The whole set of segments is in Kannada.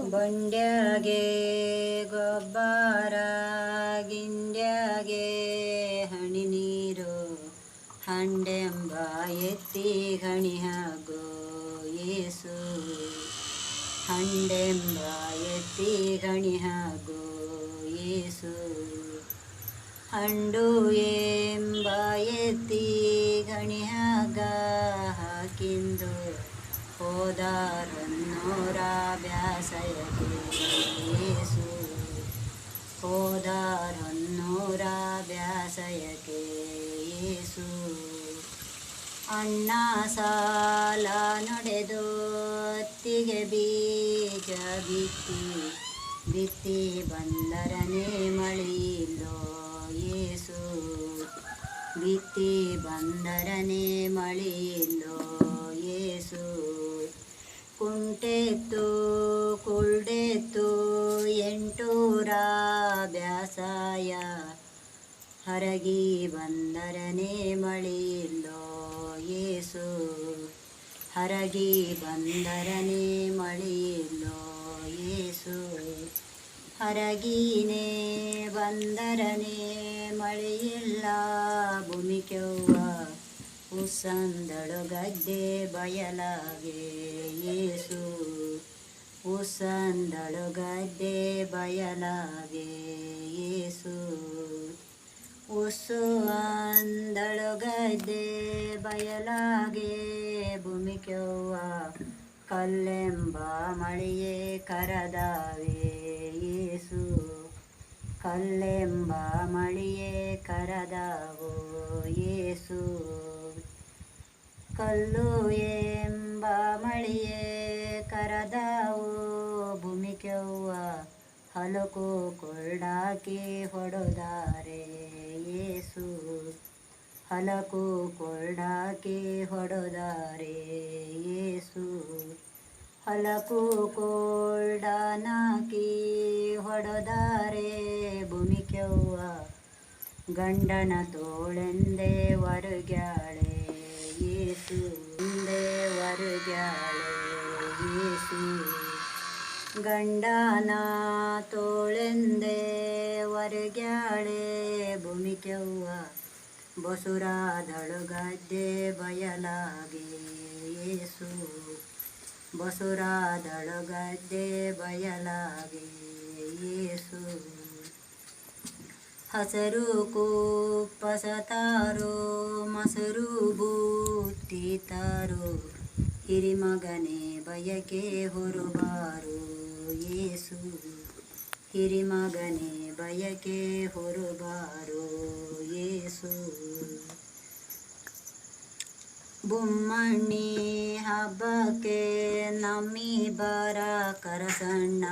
ಬಂಡ್ಯಾಗೆ ಗೊಬ್ಬರ ಗಿಂಡ್ಯಾಗೆ ಹಣಿ ನೀರು ಹಂಡೆಂಬ ಎತ್ತಿ ಗಣಿ ಹಾಗೋ ಏಸು. ಹಂಡೆಂಬ ಎತ್ತಿ ಗಣಿ ಹಾಗೋ ಏಸು. ಹಂಡು ಎಂಬ ಎತ್ತಿ ಗಣಿ ಹಾಕಿಂದು ಹೋದಾರನ್ನೋರ ಬ್ಯಾಸಯಗೆ ಹೋದರನ್ನೂರ ಏಸು ಅಣ್ಣ ಸಾಲ ನಡೆದು ಅತ್ತಿಗೆ ಬೀಜ ಬಿತ್ತಿ ಬಿತ್ತಿ ಬಂದರನೇ ಮಳೆಯಿಲ್ಲೋ ಕುಂಟೆತ್ತು ಕುಳ್ಡೆತ್ತು ಎಂಟೂರ ಬ್ಯಾಸಾಯ. ಹರಗಿ ಬಂದರನೇ ಮಳೆಯಿಲ್ಲೋ ಏಸು ಹರಗಿ ಬಂದರನೇ ಮಳೆಯಿಲ್ಲೋ ಏಸು ಹರಗೀನೇ ಬಂದರನೇ ಮಳೆಯಿಲ್ಲ ಭೂಮಿಕೆವ್ವ ಉಸಂದಳು ಗದ್ದೆ ಬಯಲಾಗೆ ಯೇಸು ಉಸಂದಳು ಗದ್ದೆ ಬಯಲಾಗೆ ಏಸು. ಉಸು ಅಂದಳು ಗದ್ದೆ ಬಯಲಾಗೆ ಭೂಮಿಕೆವ್ವ ಕಲ್ಲೆಂಬ ಮಳೆಯೇ ಕರದಾವೆ ಏಸು. ಕಲ್ಲೆಂಬ ಮಳೆಯೇ ಕರದಾವೋ ಏಸು ಕಲ್ಲು ಎಂಬ ಮಳಿಯೇ ಕರದಾವು. ಭೂಮಿಕೆವ್ವ ಹಲಕು ಕೊಳ್ಳಾಕಿ ಹೊಡೆದಾರೆ ಏಸು. ಹಲಕು ಕೊಳ್ಳಾಕಿ ಹೊಡೆದಾರೆ ಏಸು. ಹಲಕು ಹೊಡೋದಾರೆ ಹೊಡೆದಾರೆ ಭೂಮಿಕೆವ್ವ ಗಂಡನ ತೋಳೆಂದೇ ವರುಗ್ಯಾಳೆ ಏಸು ಮುಂದೆ ವರುಗ್ಯಾಳೆ ಏಸು. ಗಂಡನ ತೋಳೆಂದೇ ಭೂಮಿ ಭೂಮಿಕೆವ್ವ ಬಸುರಾದಳು ಗದ್ದೆ ಬಯಲಾಗೆ ಏಸು. ಬಸುರಾದಳು ಗದ್ದೆ ಬಯಲಾಗೆ ಏಸು. ಹಸರು ಮಸರು ಮೊಸರು ತಾರು ಹಿರಿಮಗನೇ ಬಯಕೆ ಹೊರಬಾರು, ಏಸು. ಹಿರಿಮಗನೇ ಬಯಕೆ ಹೊರಬಾರು, ಏಸು. ಬೊಮ್ಮಣ್ಣಿ ಹಬ್ಬಕ್ಕೆ ನಮ್ಮಿ ಬರ ಕರಸಣ್ಣ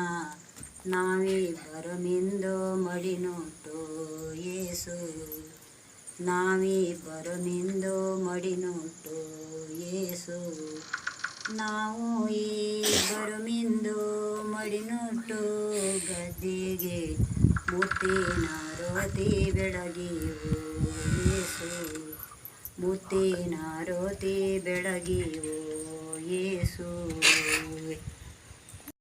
ನಾವಿಬ್ಬರು ಮಡಿನೊಟ್ಟು ಯೇಸು ಮಡಿ ನೋಟು ಏಸು. ನಾವು ಇಬ್ಬರು ಮಿಂದು ಮಡಿನೊಟ್ಟು ಗದ್ದಿಗೆ ಮುತ್ತಿನ ರೋತಿ ಬೆಳಗಿವು ಏಸು. ಮುತ್ತಿನ ರೋತಿ ಬೆಳಗಿವು ಏಸು.